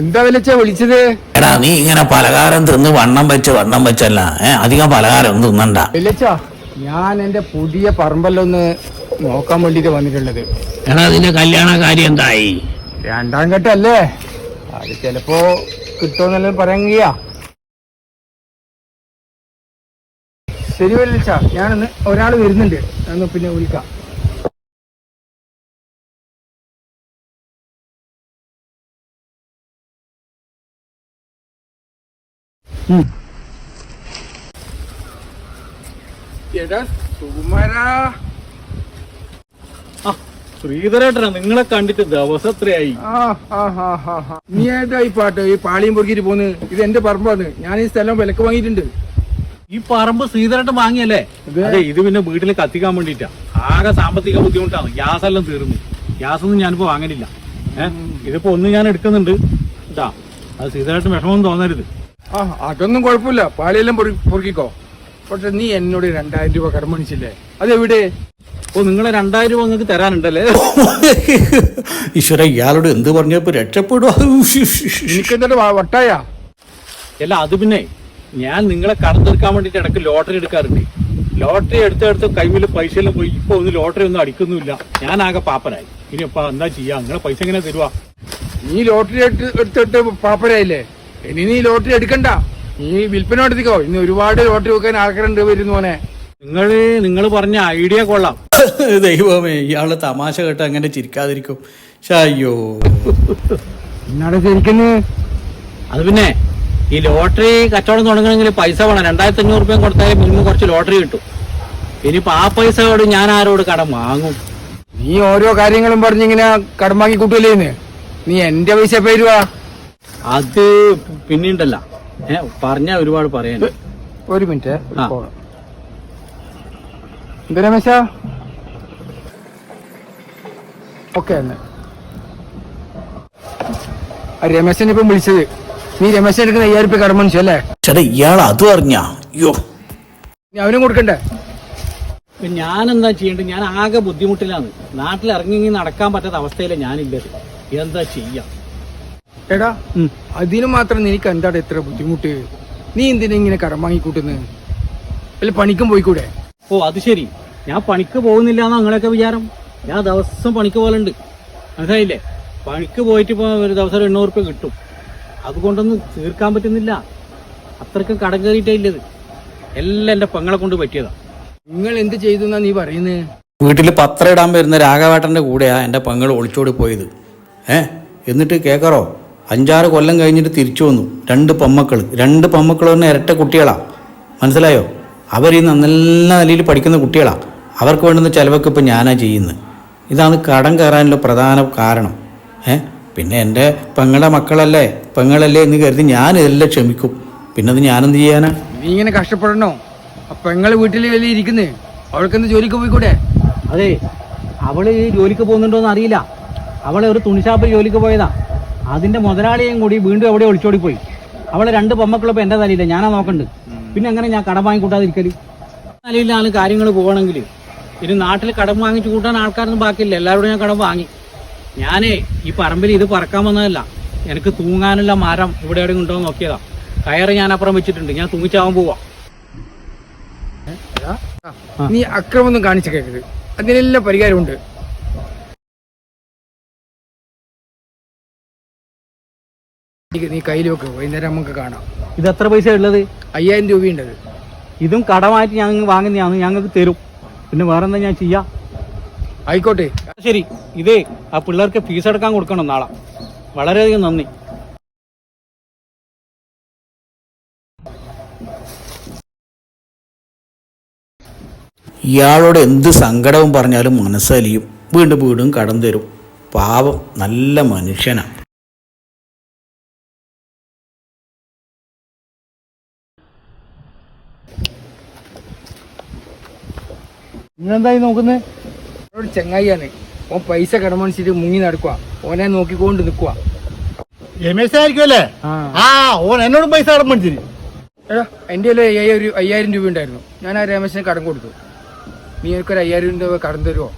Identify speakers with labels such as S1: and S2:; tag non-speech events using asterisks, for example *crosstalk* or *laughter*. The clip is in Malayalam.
S1: എന്താ വിളിച്ച വിളിച്ചത്?
S2: എടാ നീ ഇങ്ങനെ പലഹാരം തിന്ന് വണ്ണം വെച്ച് വണ്ണം വെച്ചല്ല. ഏ അധികം പലഹാരം ഒന്നും തിന്നണ്ട.
S1: വിളിച്ച? ഞാൻ എന്റെ പുതിയ പറമ്പല്ലൊന്ന് നോക്കാൻ വേണ്ടിട്ട് വന്നിട്ടുള്ളത്.
S2: എടാ അതിന്റെ കല്യാണ കാര്യം എന്തായി?
S1: രണ്ടാം ഘട്ടല്ലേ? അത് ചിലപ്പോ കിട്ടുമെന്നെല്ലാം പറയാ ശരി വിളിച്ച. ഞാനൊന്ന് ഒരാൾ വരുന്നുണ്ട്. ഞാൻ പിന്നെ വിളിക്കാം.
S3: ശ്രീധരേട്ടനാ നിങ്ങളെ കണ്ടിട്ട് ദിവസം എത്രയായി.
S1: നീ ഏട്ടാ ഈ പാട്ട്? ഈ പാളിയും പൊറുക്കിട്ട് പോന്ന്? ഇത് എന്റെ പറമ്പാണ് ഞാൻ ഈ സ്ഥലം വിലക്ക് വാങ്ങിയിട്ടുണ്ട്.
S3: ഈ പറമ്പ് ശ്രീധരേട്ടൻ വാങ്ങിയല്ലേ?
S1: അതെ.
S3: അതെ ഇത് പിന്നെ വീട്ടിൽ കത്തിക്കാൻ വേണ്ടിട്ടാ ആകെ സാമ്പത്തിക ബുദ്ധിമുട്ടാണ്. ഗ്യാസ് എല്ലാം തീർന്നു. ഗ്യാസ് ഒന്നും ഞാനിപ്പോ വാങ്ങലില്ല. ഏഹ് ഇതിപ്പോ ഒന്ന് ഞാൻ എടുക്കുന്നുണ്ട്. കേട്ടാ അത് ശ്രീധരേട്ടൻ വിഷമം തോന്നരുത്.
S1: ആ അതൊന്നും കുഴപ്പമില്ല. പാളിയെല്ലാം പൊറി- പൊറുക്കിക്കോ. പക്ഷെ നീ എന്നോട് രണ്ടായിരം രൂപ കടമണിച്ചില്ലേ അതെവിടെ?
S3: ഓ നിങ്ങളെ രണ്ടായിരം രൂപ നിങ്ങൾക്ക് തരാനുണ്ടല്ലേ?
S2: ഈശ്വര ഇയാളോട് എന്ത് പറഞ്ഞപ്പോ രക്ഷപ്പെടുക
S1: എനിക്കെന്താ വട്ടായ?
S3: അല്ല അത് പിന്നെ ഞാൻ നിങ്ങളെ കടം തീർക്കാൻ വേണ്ടിട്ട് ഇടയ്ക്ക് ലോട്ടറി എടുക്കാറുണ്ട്. ലോട്ടറി എടുത്തെടുത്ത് കൈമിൽ പൈസ എല്ലാം പോയി. ഇപ്പൊ ഒന്ന് ലോട്ടറി ഒന്നും അടിക്കുന്നില്ല ഞാൻ ആകെ പാപ്പനായി. ഇനി ഇപ്പൊ എന്താ ചെയ്യാ? നിങ്ങളെ പൈസ എങ്ങനെ തരുവാ?
S1: നീ ലോട്ടറി എടുത്ത് എടുത്തിട്ട് പാപ്പരായില്ലേ ഇനി നീ ലോട്ടറി എടുക്കണ്ട. നീ വിൽപ്പന നടത്തിക്കോ ഇനി ഒരുപാട് ലോട്ടറി വെക്കാൻ ആൾക്കാരുണ്ട് വരുന്നു മോനെ.
S3: നിങ്ങൾ നിങ്ങൾ പറഞ്ഞ ഐഡിയ കൊള്ളാം. *laughs*
S2: ദൈവമേ ഇയാളെ തമാശ കേട്ട് അങ്ങനെ ചിരിക്കാതിരിക്കും. അയ്യോ.
S1: എന്നാണ് ചിരിക്കുന്നു?
S3: അത് പിന്നെ ഈ ലോട്ടറി കച്ചവടം തുടങ്ങണമെങ്കിൽ പൈസ വേണം. രണ്ടായിരത്തി അഞ്ഞൂറ് രൂപയും കൊടുത്താൽ മിനിമം കുറച്ച് ലോട്ടറി കിട്ടും. ഇനിയിപ്പോ ആ പൈസയോട് ഞാൻ ആരോട് കടം വാങ്ങും?
S1: നീ ഓരോ കാര്യങ്ങളും പറഞ്ഞിങ്ങനെ കടം വാങ്ങി കൂട്ടില്ലേന്ന് നീ എന്റെ പൈസ പേരുവാ.
S3: അത് പിന്നീണ്ടല്ല ഏ പറഞ്ഞ ഒരുപാട് പറയാൻ
S1: ഒരു മിനിറ്റ്.
S3: ആ.
S1: എന്താ രമേശ ഓക്കെ എന്ന്. ആ രമേശൻ ഇപ്പം വിളിച്ചത്. നീ രമേശൻ എടുക്കുന്ന അയ്യായിരം രൂപ കടം മനുഷ്യ അല്ലേ?
S2: ചേട്ടാ ഇയാൾ അത് അറിഞ്ഞാ അയ്യോ.
S1: നീ അവനും കൊടുക്കണ്ടേ?
S3: ഞാൻ എന്താ ചെയ്യേണ്ടത്? ഞാൻ ആകെ ബുദ്ധിമുട്ടിലാണ്. നാട്ടിൽ ഇറങ്ങി നടക്കാൻ പറ്റാത്ത അവസ്ഥയിലെ ഞാനില്ലത്. എന്താ ചെയ്യാം?
S1: എടാ. അതിന് മാത്രം നിനക്ക് എന്താണ് ഇത്ര ബുദ്ധിമുട്ട്? നീ എന്തിനാ ഇങ്ങനെ കടം വാങ്ങി കൂട്ടുന്നത് അല്ല പണിക്കും പോയിക്കൂടെ?
S3: ഓ അത് ശരി. ഞാൻ പണിക്ക് പോകുന്നില്ല എന്നാ അങ്ങനെയൊക്കെ വിചാരം. ഞാൻ ദിവസം പണിക്ക് പോലുണ്ട് മനസ്സിലായില്ലേ? പണിക്ക് പോയിട്ട് ഇപ്പോൾ ഒരു ദിവസം ഒരു എണ്ണൂറ് രൂപ കിട്ടും. അതുകൊണ്ടൊന്നും തീർക്കാൻ പറ്റുന്നില്ല. അത്രയ്ക്കും കടം കയറിയിട്ടേ ഇല്ലത്. എല്ലാം എന്റെ പെങ്ങളെ കൊണ്ട് പറ്റിയതാ.
S1: നിങ്ങൾ എന്ത് ചെയ്തു എന്നാ നീ പറയുന്നത്
S2: വീട്ടിൽ പത്രം ഇടാൻ വരുന്ന രാഘവേട്ടന്റെ കൂടെയാ എന്റെ പെങ്ങൾ ഒളിച്ചോടി പോയത്. ഏ? എന്നിട്ട് കേക്കറോ? അഞ്ചാറ് കൊല്ലം കഴിഞ്ഞിട്ട് തിരിച്ചു വന്നു. രണ്ട് പെമ്മക്കൾ രണ്ട് പെമ്മക്കൾ തന്നെ ഇരട്ട കുട്ടികളാണ് മനസ്സിലായോ? അവർ ഈ നല്ല നിലയിൽ പഠിക്കുന്ന കുട്ടികളാണ് അവർക്ക് വേണ്ടുന്ന ചിലവൊക്കെ ഇപ്പം ഞാനാണ് ചെയ്യുന്നത്. ഇതാണ് കടം കയറാനുള്ള പ്രധാന കാരണം. ഏ? പിന്നെ എന്റെ പെങ്ങളുടെ മക്കളല്ലേ? പെങ്ങളല്ലേ എന്ന് കരുതി ഞാൻ ഇതെല്ലാം ക്ഷമിക്കും. പിന്നെ അത് ഞാനെന്ത് ചെയ്യാനാ?
S1: നീ ഇങ്ങനെ കഷ്ടപ്പെടണോ? പെങ്ങൾ പെങ്ങൾ വീട്ടിൽ വലിയ ഇരിക്കുന്നേ? അവൾക്കെന്ത് ജോലിക്ക് പോയിക്കൂടെ?
S3: അതെ. അവൾ ജോലിക്ക് പോകുന്നുണ്ടോ എന്ന് അറിയില്ല. അവളെ ഒരു തുണിശാപ്പ് ജോലിക്ക് പോയതാ. അതിന്റെ മുതലാളിയും കൂടി വീണ്ടും എവിടെ ഒളിച്ചോടി പോയി അവളെ രണ്ട് പൊമ്മക്കളിപ്പോ എന്റെ തലയില്ല ഞാനാ നോക്കണ്ട്. പിന്നെ അങ്ങനെ ഞാൻ കടം വാങ്ങിക്കൂട്ടാതിരിക്കൽ? നിലയിലാണ് കാര്യങ്ങൾ പോകണമെങ്കിൽ ഇനി നാട്ടിൽ കടം വാങ്ങിച്ചു കൂട്ടാൻ ആൾക്കാരൊന്നും ബാക്കിയില്ല. എല്ലാവരോടും ഞാൻ കടം വാങ്ങി. ഞാനേ ഈ പറമ്പിൽ ഇത് പറക്കാൻ വന്നതല്ല. എനിക്ക് തൂങ്ങാനുള്ള മരം ഇവിടെ എവിടെ ഉണ്ടോ എന്ന് നോക്കിയതാ. കയറ് ഞാൻ അപ്പുറം വെച്ചിട്ടുണ്ട്. ഞാൻ തൂങ്ങിച്ചാവാൻ പോവാ.
S1: നീ അക്രമൊന്നും കാണിച്ചു കേൾക്കരുത് അതിനെല്ലാം പരിഹാരമുണ്ട്. നീ- കയ്യിൽ വെക്ക് വൈകുന്നേരം നമുക്ക് കാണാം.
S3: ഇത് എത്ര പൈസ ഉള്ളത്?
S1: അയ്യായിരം രൂപയുണ്ടത്
S3: ഇതും കടമായിട്ട് ഞങ്ങൾ വാങ്ങുന്നതാണ് ഞങ്ങൾക്ക് തരും. പിന്നെ വേറെ എന്താ ഞാൻ ചെയ്യാം?
S1: ആയിക്കോട്ടെ.
S3: ശരി. ഇതേ ആ പിള്ളേർക്ക് ഫീസ് അടക്കാൻ കൊടുക്കണം നാളെ. വളരെയധികം നന്ദി.
S2: ഇയാളോട് എന്ത് സങ്കടവും പറഞ്ഞാലും മനസ്സലിയും. വീണ്ടും വീണ്ടും കടം തരും. പാവം നല്ല മനുഷ്യനാ.
S3: നിങ്ങളെന്തായി നോക്കുന്നത്
S1: ഒരു ചെങ്ങായിയാണ്. ഓൻ പൈസ കടമണിച്ചിട്ട് മുങ്ങി നടക്കുക ഓനെ നോക്കിക്കൊണ്ട് നിൽക്കുക
S4: ആയിരിക്കുമല്ലേ? ആ. ഓൻ എന്നോട് പൈസ കടം മേടിച്ചിന്.
S1: എടാ എന്റെ കയ്യിൽ അയ്യായിരം അയ്യായിരം രൂപ ഉണ്ടായിരുന്നു. ഞാൻ ആ രമേശിന് കടം കൊടുത്തു. നീ എനിക്കൊരു അയ്യായിരം രൂപ കടം തരുമോ